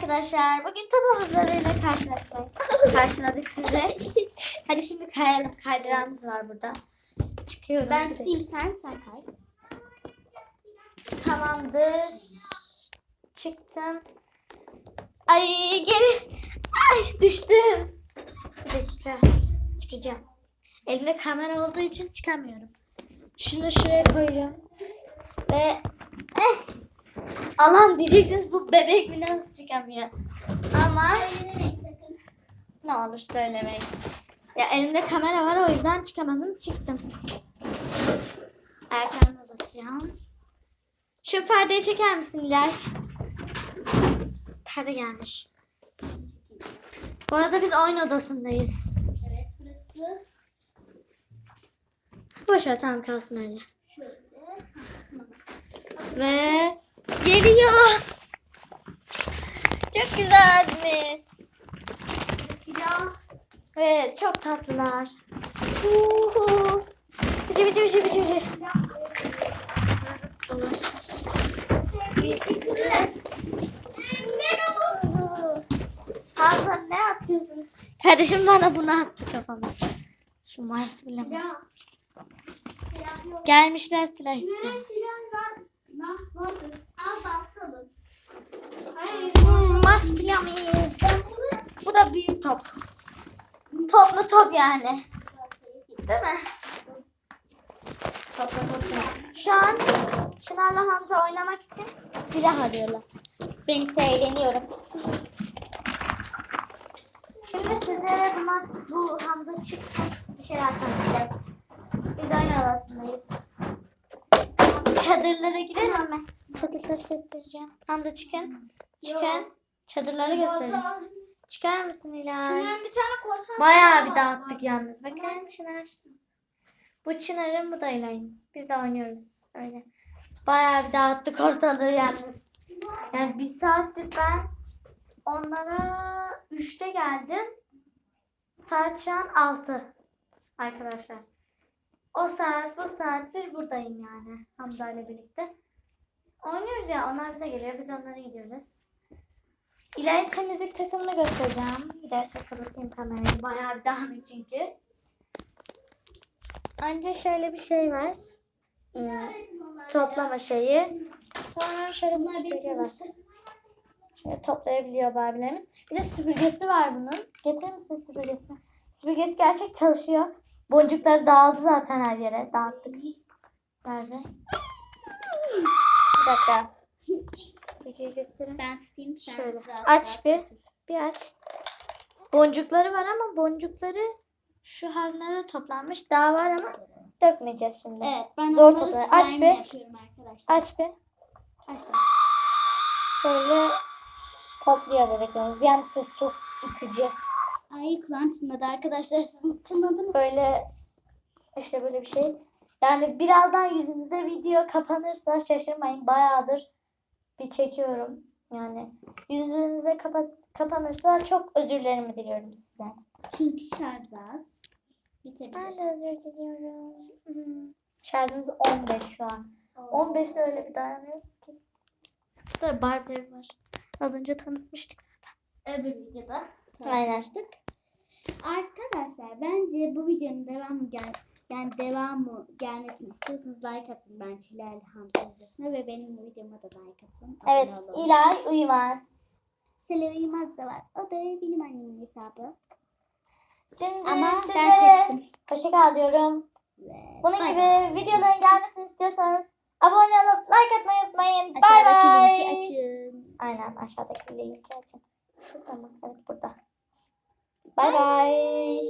arkadaşlar. Bugün top havuzlarıyla karşılaştık. Karşıladık size. Hadi şimdi kayalım. Kaydırağımız var burada. Çıkıyorum. Ben tutayım sen sen kay. Tamamdır. Çıktım. Ay geri. Ay düştüm. Bir dakika. Çıkacağım. Elimde kamera olduğu için çıkamıyorum. Şunu şuraya koyuyorum. Ve Allah'ım diyeceksiniz bu bebek mi nasıl çıkamıyor. Ama ne olur söylemeyin. Ya elimde kamera var o yüzden çıkamadım. Çıktım. Ayaklarımı uzatacağım. Şu perdeyi çeker misin Hilal? Perde gelmiş. Bu arada biz oyun odasındayız. Evet burası Boş ver tamam kalsın öyle. şöyle. Ve geliyor. Çok güzel mi? Ve çok tatlılar. Uhu. Bici bici bici bici bici. Hamza ne atıyorsun? Kardeşim bana bunu attı kafama. Şu Mars bile. Gelmişler silah istiyor. Büyük top. Top mu top yani. Değil mi? Top top. Şu an Çınar'la Hamza oynamak için silah arıyorlar. Ben ise eğleniyorum. Şimdi sizlere buna, bu Hamza çıksın bir şeyler tanıtacağız. Biz oyun odasındayız. Çadırlara girelim mi? Çadırları göstereceğim. Hamza çıkın. Çıkın. Çadırları gösterin. Çıkar mısın İlay? Şunların bir tane korsan Bayağı bir dağıttık yalnız. Bakın Çınar. Bu Çınar'ın bu da İlay'ın. Biz de oynuyoruz öyle. Bayağı bir dağıttık ortalığı yalnız. Yani bir saattir ben onlara 3'te geldim. Saat şu an 6 arkadaşlar. O saat bu saattir buradayım yani Hamza ile birlikte. Oynuyoruz ya onlar bize geliyor biz onlara gidiyoruz. İlay'ın temizlik takımını göstereceğim. Bir dakika kapatayım kamerayı. Bayağı bir dağınık çünkü. Önce şöyle bir şey var. Ee, toplama şeyi. Sonra şöyle bir süpürge var. Şöyle toplayabiliyor Barbie'lerimiz. Bir de süpürgesi var bunun. Getirir misin süpürgesini? Süpürgesi gerçek çalışıyor. Boncukları dağıldı zaten her yere. Dağıttık. Barbie. Bir dakika. Süpürgeyi göstereyim. Ben tutayım. sen Şöyle. Aç bir. Bir aç. Boncukları var ama boncukları şu haznede toplanmış. Daha var ama dökmeyeceğiz şimdi. Evet ben Zor onları toplar. Aç slime bir. yapıyorum arkadaşlar. Aç bir. Açtım. Şöyle topluyor bebeklerimiz. Yani ses çok yıkıcı. Ay kulağım çınladı arkadaşlar. Sizin çınladı mı? Böyle işte böyle bir şey. Yani birazdan yüzünüzde video kapanırsa şaşırmayın. Bayağıdır bir çekiyorum. Yani yüzünüze kapa- kapanırsa çok özürlerimi diliyorum sizden. Çünkü şarj az. Bitebilir. Ben de özür diliyorum. Hmm. Şarjımız 15 şu an. 15'te öyle bir dayanıyoruz ki. Burada Barbie var. Az önce tanıtmıştık zaten. Öbür videoda Aynen. paylaştık. Arkadaşlar bence bu videonun devamı gel yani devamı gelmesini istiyorsanız like atın ben Hilal Hamza videosuna ve benim videoma da like atın. Evet. İlay uyumaz. Selo Yılmaz da var. O da benim annemin hesabı. Şimdi Ama size ben çektim. hoşça kal diyorum. Ve Bunun bay gibi bay. videoların gelmesini istiyorsanız abone olup like atmayı unutmayın. Bay Aşağıdaki bay. linki açın. Aynen aşağıdaki linki açın. Şurada mı? Evet burada. Bay bay.